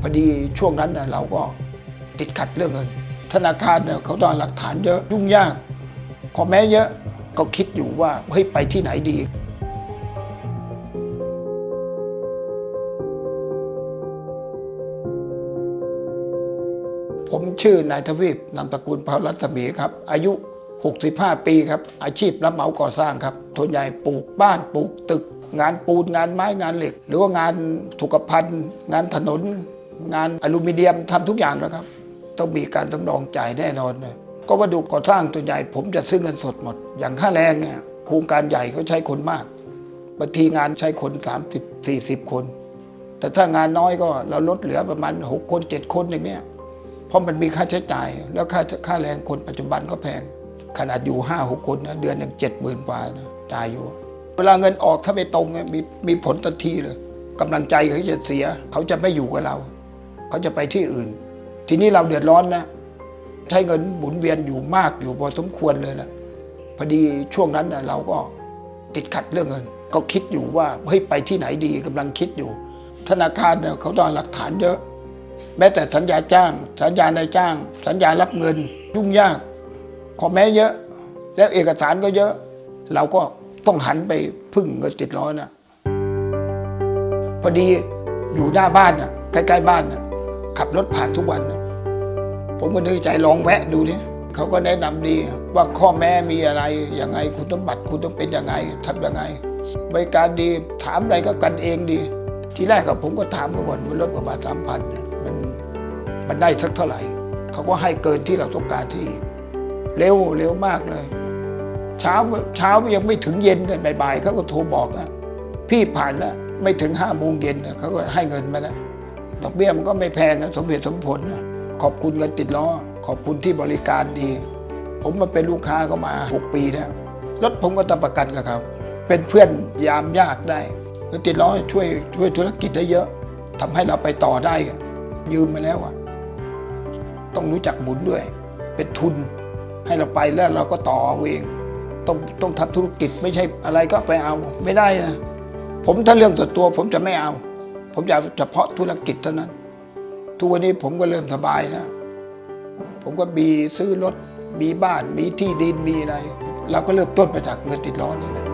พอดีช่วงนั้นเราก็ติดขัดเรื่องเงิน ธนาคารเขาต้องหลักฐานเยอะยุ่งยากขอแม้เยอะก็คิดอยู่ว่าเฮ้ยไปที่ไหนดี ผมชื่อนายทวีปนามตระกูลเผารัศมีครับ อายุ 65 ปีครับ อาชีพรับเหมาก่อสร้างครับทุนใหญ่ปลูกบ้านปลูกตึก งานปูนงานไม้งานเหล็ก หรือว่างานสุขภัณฑ์งานถนน งานอลูมิเนียมทำทุกอย่างนะครับ ต้องมีการสำรองจ่ายแน่นอนนะก็วัสดุก่อสร้างตัวใหญ่ผมจะซื้อเงินสดหมด อย่างค่าแรงเนี่ยโครงการใหญ่เขาใช้คนมากบางทีงานใช้คน 30 40 คน แต่ถ้างานน้อยก็เราลดเหลือประมาณ 6 คน 7 คนอย่างเนี้ยเพราะมันมีค่าใช้จ่าย แล้วค่าค่าแรงคนปัจจุบันก็แพง ขนาดอยู่ห้าหกคนนะเดือนหนึ่งเจ็ดหมื่นกว่านะจ่ายอยู่ เวลาเงินออกถ้าไม่ตรงเนี่ยมีมีผลทันทีเลยกำลังใจเขาจะเสีย เขาจะไม่อยู่กับเรา เขาจะไปที่อื่น ทีนี้เราเดือดร้อนนะใช้เงินหมุนเวียนอยู่มากอยู่พอสมควรเลยนะพอดีช่วงนั้นนะเราก็ติดขัดเรื่องเงิน ก็คิดอยู่ว่าเฮ้ยไปที่ไหนดีกำลังคิดอยู่ ธนาคารเนี่ยเขาต้องหลักฐานเยอะ แม้แต่สัญญาจ้าง สัญญานายจ้าง สัญญารับเงินยุ่งยากขอแม้เยอะ แล้วเอกสารก็เยอะ เราก็ต้องหันไปพึ่งเงินติดล้อนะพอดีอยู่หน้าบ้านนะใกล้ๆบ้านน่ะ ขับรถผ่านทุกวัน ผมก็นึกใจลองแวะดูนี่เขาก็แนะนำดีว่าข้อแม้มีอะไรยังไง คุณสมบัติคุณต้องเป็นยังไงทำยังไง บริการดีถามอะไรก็กันเองดี ที่แรกกับผมก็ถามเขาก่อนว่ารถประมาณสามพันเนี่ยมันมันได้สักเท่าไหร่เขาก็ให้เกินที่เราต้องการที่ เร็วเร็วมากเลย เช้าเช้ายังไม่ถึงเย็นเลยบ่ายๆเขาก็โทรบอกนะพี่ผ่านแล้วไม่ถึงห้าโมงเย็นเขาก็ให้เงินมาแล้ว ดอกเบี้ยมันก็ไม่แพงนสมเหตุสมผลนะขอบคุณเงินติดล้อ ขอบคุณที่บริการดี ผมมาเป็นลูกค้าเขามาหกปีแล้วรถผมก็ต้องประกันกับเขาเป็นเพื่อนยามยากได้เงินติดล้อช่วยช่วยธุรกิจได้เยอะทำให้เราไปต่อได้ ยืมมาแล้วอะต้องรู้จักหมุนด้วย เป็นทุนให้เราไปแล้วเราก็ต่อเอาเองต้องต้องทำธุรกิจไม่ใช่อะไรก็ไปเอาไม่ได้นะผมถ้าเรื่องส่วนตัวผมจะไม่เอา ผมอยากเฉพาะธุรกิจเท่านั้น ทุกวันนี้ผมก็เริ่มสบายนะ ผมก็มีซื้อรถ มีบ้าน มีที่ดิน มีอะไร เราก็เริ่มต้นมาจากเงินติดล้อนี่นะ